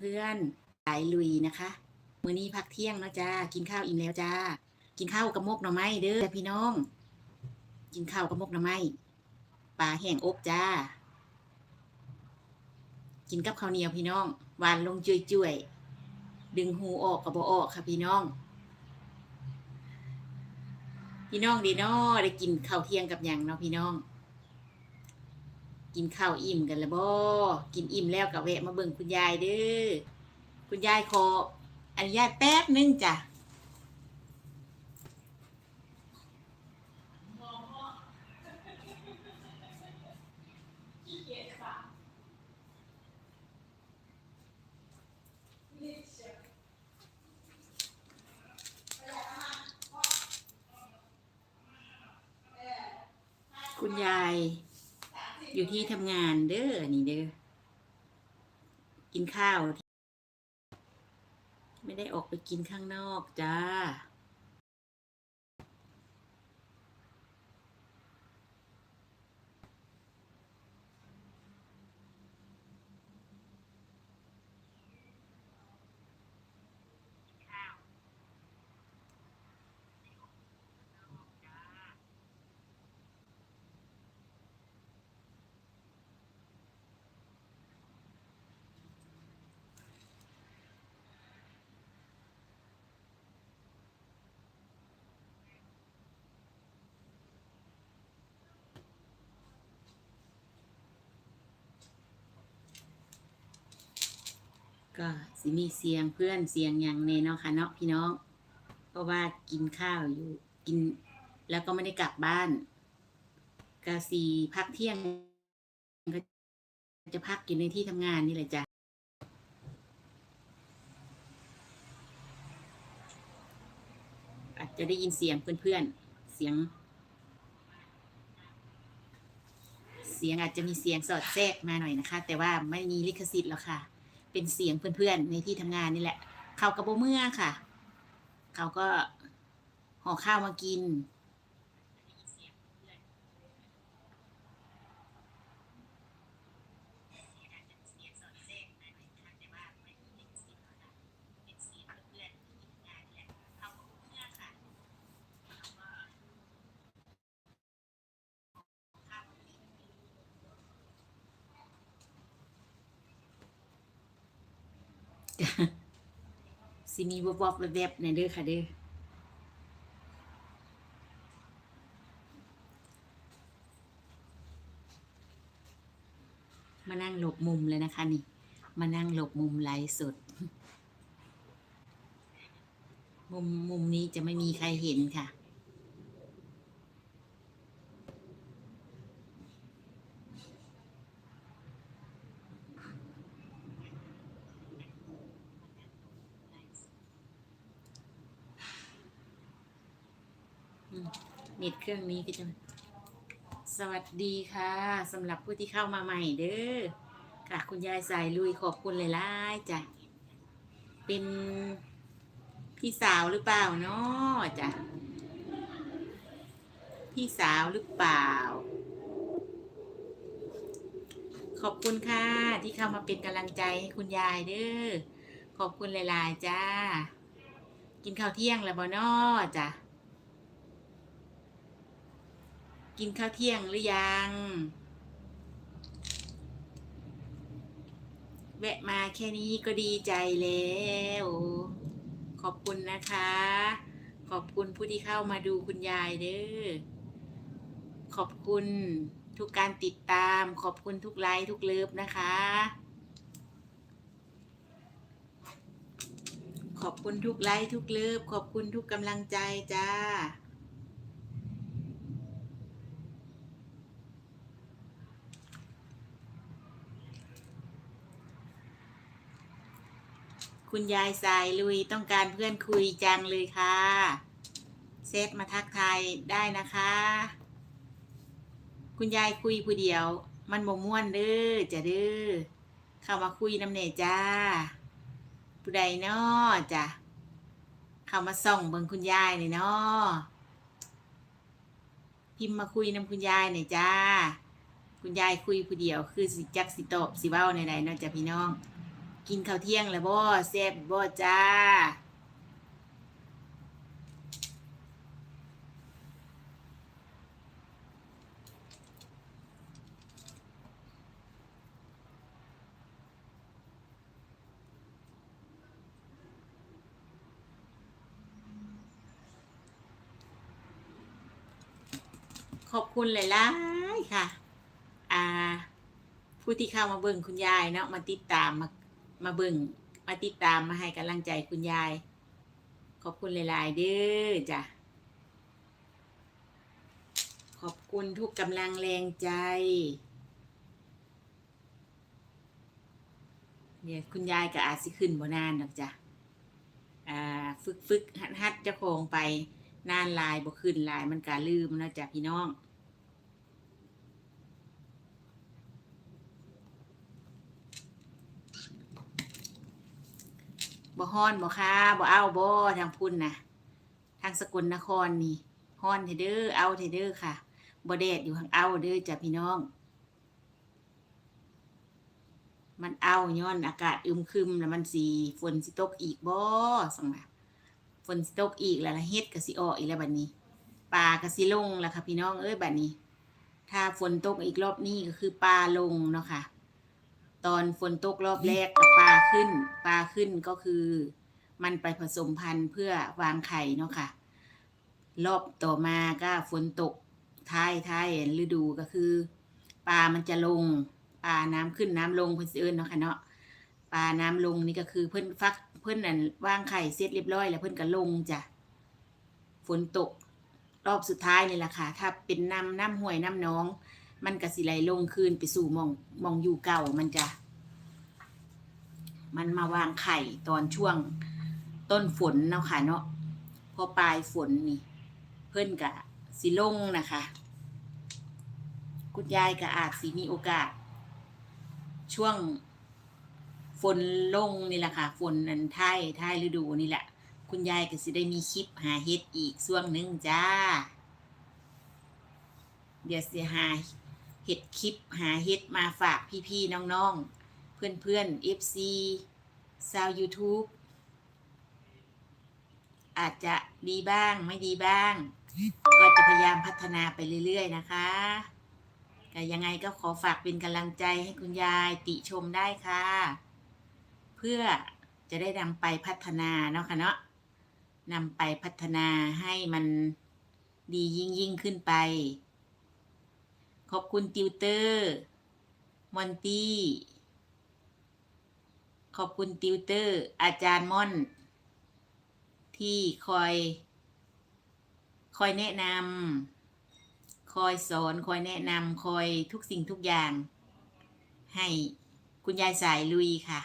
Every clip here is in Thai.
เพื่อนๆสายลุยนะคะมื้อนี้พักเที่ยงเนาะจ้ากินข้าวอิ่มแล้วจ้า กินข้าวกับมกหน่อไม้เด้อพี่น้อง กินข้าวกับมกหน่อไม้ปลาแห้งอบจ้า กินกับข้าวเหนียวพี่น้องหวานลงจุยๆดึงหูออกกับบออกค่ะพี่น้อง พี่น้องดีนาะได้กินข้าวเที่ยงกับหยังเนาะพี่น้อง กินข้าวอิ่มกันแล้วบ่กินอิ่มแล้วก็แวะมาเบิ่งคุณยายเด้อ คุณยายขออนุญาตแป๊บนึงจ้ะคุณยาย อยู่ที่ทำงานเด้อนี่เด้อกินข้าว ไม่ได้ออกไปกินข้างนอกจ้า ก็สิมีเสียงเพื่อนเสียงอย่างแน่เนาะค่ะเนาะพี่น้อง เพราะว่ากินข้าวอยู่กิน แล้วก็ไม่ได้กลับบ้านกาสีพักเที่ยงก็จะพักอยู่ในที่ทำงานนี่แหละจ้ะอาจจะได้ยินเสียงเพื่อนๆเสียง เสียงอาจจะมีเสียงสอดแทรกมาหน่อยนะคะ แต่ว่าไม่มีลิขสิทธิ์แล้วค่ะ เป็นเสียงเพื่อนๆ ในที่ทำงานนี่แหละ เขากระโบเมื่อค่ะ เขาก็ห่อข้าวมากิน สิมีวบวบแวบๆในเด้อค่ะเด้อมานั่งหลบมุมเลยนะคะนี่ มานั่งหลบมุมไลฟ์สด มุมมุมนี้จะไม่มีใครเห็นค่ะ อืม เน็ตเครื่องนี้ก็จะสวัสดีค่ะสำหรับผู้ที่เข้ามาใหม่เด้อค่ะ คุณยายสายลุยขอบคุณหลายๆจ้ะเป็นพี่สาวหรือเปล่าเนาะจ้ะพี่สาวหรือเปล่า ขอบคุณค่ะ ที่เข้ามาเป็นกำลังใจให้คุณยายเด้อขอบคุณหลายๆจ้า กินข้าวเที่ยงแล้วบ่นาะจ้ะ กินข้าวเที่ยงหรือยัง แวะมาแค่นี้ก็ดีใจแล้ว ขอบคุณนะคะ ขอบคุณผู้ที่เข้ามาดูคุณยายเด้อ ขอบคุณทุกการติดตาม ขอบคุณทุกไลค์ทุกเลิฟนะคะ ขอบคุณทุกไลค์ทุกเลิฟขอบคุณทุกกำลังใจจ้า คุณยายสายลุยต้องการเพื่อนคุยจังเลยค่ะเซตมาทักทายได้นะคะ คุณยายคุยผู้เดียว มันบ่ม่วนเด้อจะเด้อเข้ามาคุยน้ำเนจ้า ผู้ใดน้อจ้ะเข้ามาส่องเบิ่งคุณยายนี่น้อพิมพ์มาคุยน้ำคุณยายหน่อยจ้า คุณยายคุยผู้เดียว คือสิจักสิตบสิเว้าในใดเนาะจ้ะพี่น้อง กินข้าวเที่ยงแล้วบ่แซ่บบ่จ้า ขอบคุณหลายๆค่ะ อ่า ผู้ที่เข้ามาเบิ่งคุณยายเนาะมาติดตามมา มาเบิ่งมาติดตามมาให้กำลังใจคุณยาย ขอบคุณหลาย ๆ เด้อจ้ะ ขอบคุณทุกกำลังแรงใจเดี๋ยคุณยายก็อาจสิขึ้นบ่นานดอกจ้ะฝึกฝึกหัดหัดเจ้าของไปนานลายบ่ขึ้นลายมันก็ลืมนะจ้ะพี่น้อง บ่ฮ้อนบ่ค้าบ่เอาบ่ทางพุ่นนะทางสกลนครนี่ฮ้อนเถอเด้อเอาเถอเด้อค่ะบ่แดดอยู่ทางเอาเด้อจ้ะพี่น้อง มันเอาย้อนอากาศอึมครึมแล้วมันสีฝนสิตกอีกบ่สังว่าฝนสิตกอีกแล้วเฮ็ดก็สิออกอีกแล้วบัดนี้ปลาก็สิลงแล้วค่ะพี่น้องเอ้ยบัดนี้ ถ้าฝนตกอีกรอบนี้ก็คือปลาลงเนาะค่ะ ตอนฝนตกรอบแรกกับปลาขึ้น ขึ้นก็คือ มันไปผสมพันธุ์เพื่อวางไข่เนาะค่ะ รอบต่อมาก็ฝนตกท้ายท้ายฤดูก็คือปลามันจะลงปลาน้ำขึ้นน้ำลงเพิ่นเอิ้นเนาะค่ะเนาะปลาน้ำลงนี่ก็คือเพิ่นฟักเพิ่นนั่นวางไข่เสร็จเรียบร้อย แล้วเพิ่นก็ลงจ้ะฝนตกรอบสุดท้ายนี่แหละค่ะ ถ้าเป็นน้ำน้ำห้วยน้ำน้อง มันก็สิไหลลงคืนไปสู่มองมองอยู่เก่ามันจะ มันมาวางไข่ตอนช่วงต้นฝนเนาะค่ะเนาะพอปลายฝนนี่ เพิ่อนกะสิลงนะคะ คุณยายก็อาจสิมีโอกาส ช่วงฝนลงนี่แหละค่ะ ฝนนันท้ายท้ายฤดูนี่แหละ คุณยายก็สิได้มีคลิปหาเฮ็ดอีกช่วงหนึ่งจ้า เดี๋ยวสิหาเฮ็ดคลิปหาเฮ็ดมาฝากพี่ๆน้องๆ เพื่อนๆ FC ชาว YouTube อาจจะดีบ้างไม่ดีบ้าง ก็จะพยายามพัฒนาไปเรื่อยๆนะคะก็ยังไงก็ขอฝากเป็นกำลังใจให้คุณยายติชมได้ค่ะ เพื่อจะได้นำไปพัฒนาเนาะค่ะเนาะนำไปพัฒนาให้มันดียิ่งยิ่งขึ้นไป ขอบคุณติวเตอร์ มอนตี้ ขอบคุณติวเตอร์ อาจารย์ม่อน ที่คอย คอยแนะนำคอยสอน คอยแนะนำคอยทุกสิ่งทุกอย่าง ให้คุณยายสายลุยค่ะ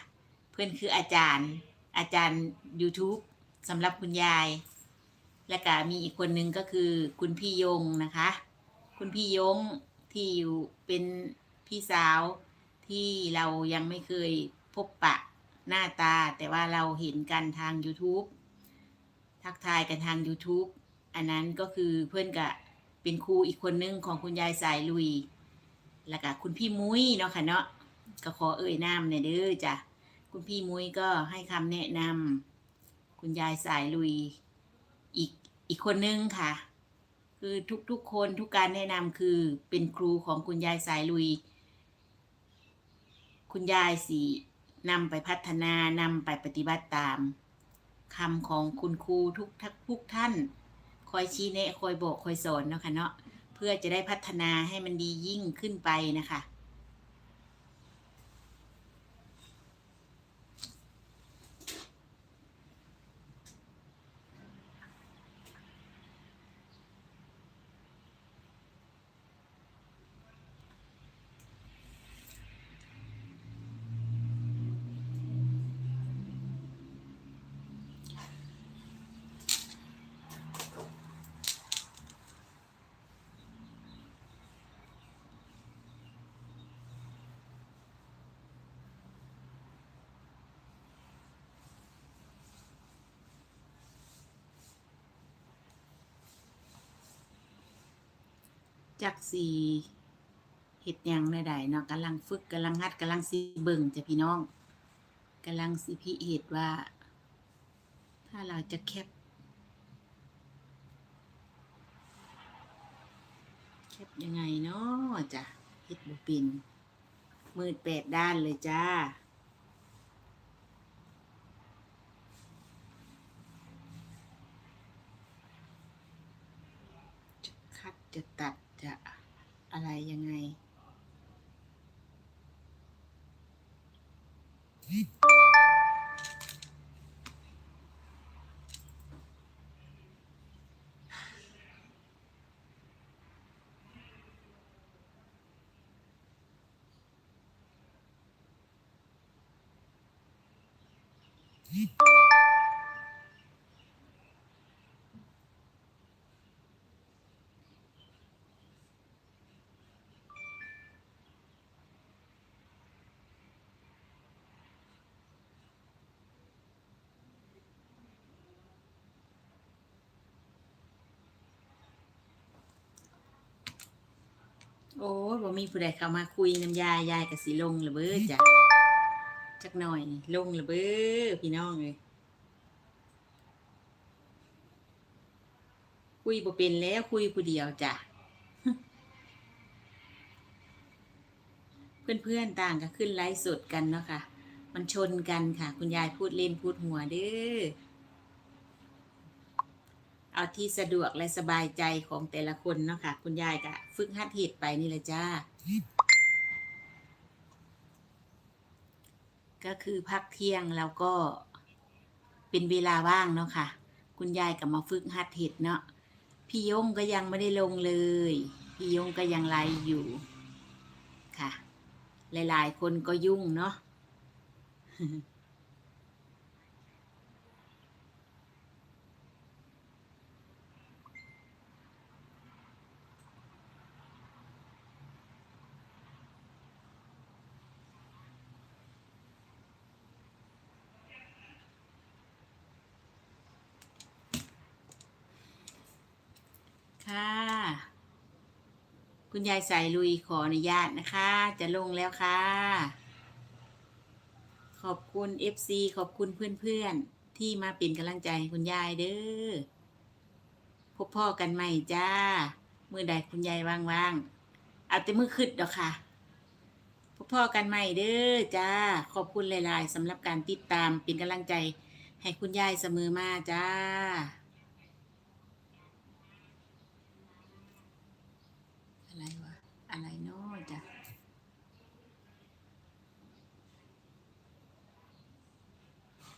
เพื่อนคืออาจารย์อาจารย์ YouTube สำหรับคุณยาย และก็มีอีกคนนึงก็คือคุณพี่ยงนะคะ คุณพี่ยงที่อยู่เป็นพี่สาวที่เรายังไม่เคยพบปะ หน้าตาแต่ว่าเราเห็นกันทาง YouTube ทักทายกันทาง YouTube อันนั้นก็คือเพื่อนกับเป็นครูอีกคนนึงของคุณยายสายลุย แล้วก็คุณพี่มุ้ยเนาะค่ะเนาะก็ขอเอ่ยนามในอยเด้อจ้ะคุณพี่มุ้ยก็ให้คำแนะนำคุณยายสายลุยอีกอีกคนนึงค่ะ คือทุกๆคนทุกการแนะนำคือเป็นครูของคุณยายสายลุย คุณยายสี นำไปพัฒนานำไปปฏิบัติตามคำของคุณครูทุกทักทุกท่าน คอยชี้แนะคอยบอกคอยสอนเนาะค่ะเนาะเพื่อจะได้พัฒนาให้มันดียิ่งขึ้นไปนะคะ จักสีเห็ดยังใดๆเนาะกำลังฝึกกำลังหัดกำลังสีเบิ่งจ้ะพี่น้องกำลังสิพิเหตุว่า ถ้าเราจะแคปแคปยังไงเนาะจ้ะเฮ็ดบ่เป็นมืดแปดด้านเลยจ้าจะคัดจะตัด อะไรยังไง โอ้ยบ่มีผู้ใดเข้ามาคุยน้ำยายยายก็สิลงละเบ้อจ้ะจักหน่อยนี่ลงละเบ้อพี่น้องเลยคุยบ่เป็นแล้วคุยผู้เดียวจ้ะเพื่อนๆต่างก็ขึ้นไลฟ์สดกันเนาะค่ะ มันชนกันค่ะ คุณยายพูดเล่นพูดหัวเด้อ เอาที่สะดวกและสบายใจของแต่ละคนเนาะค่ะ คุณยายก็ฝึกหัดเหตุไปนี่แหละจ้า ก็คือพักเที่ยงแล้วก็เป็นเวลาว่างเนาะค่ะ คุณยายก็มาฝึกหัดเหตุเนาะพี่ยงก็ยังไม่ได้ลงเลย พี่ยงก็ยังไลฟ์อยู่ค่ะ หลาย ๆ คนก็ยุ่งเนาะค่ะ คุณยายใส่ลุยขออนุญาตนะคะ จะลงแล้วค่ะ ขอบคุณ FC ขอบคุณเพื่อนๆ ที่มาเป็นกำลังใจคุณยายเด้อ พบพ่อกันใหม่จ้าเมื่อใดคุณยายว่างๆเอาแต่มือขึ้นดอกค่ะ พบพ่อกันใหม่เด้อจ้า ขอบคุณหลายๆสำหรับการติดตามเป็นกำลังใจให้คุณยายเสมอมาจ้า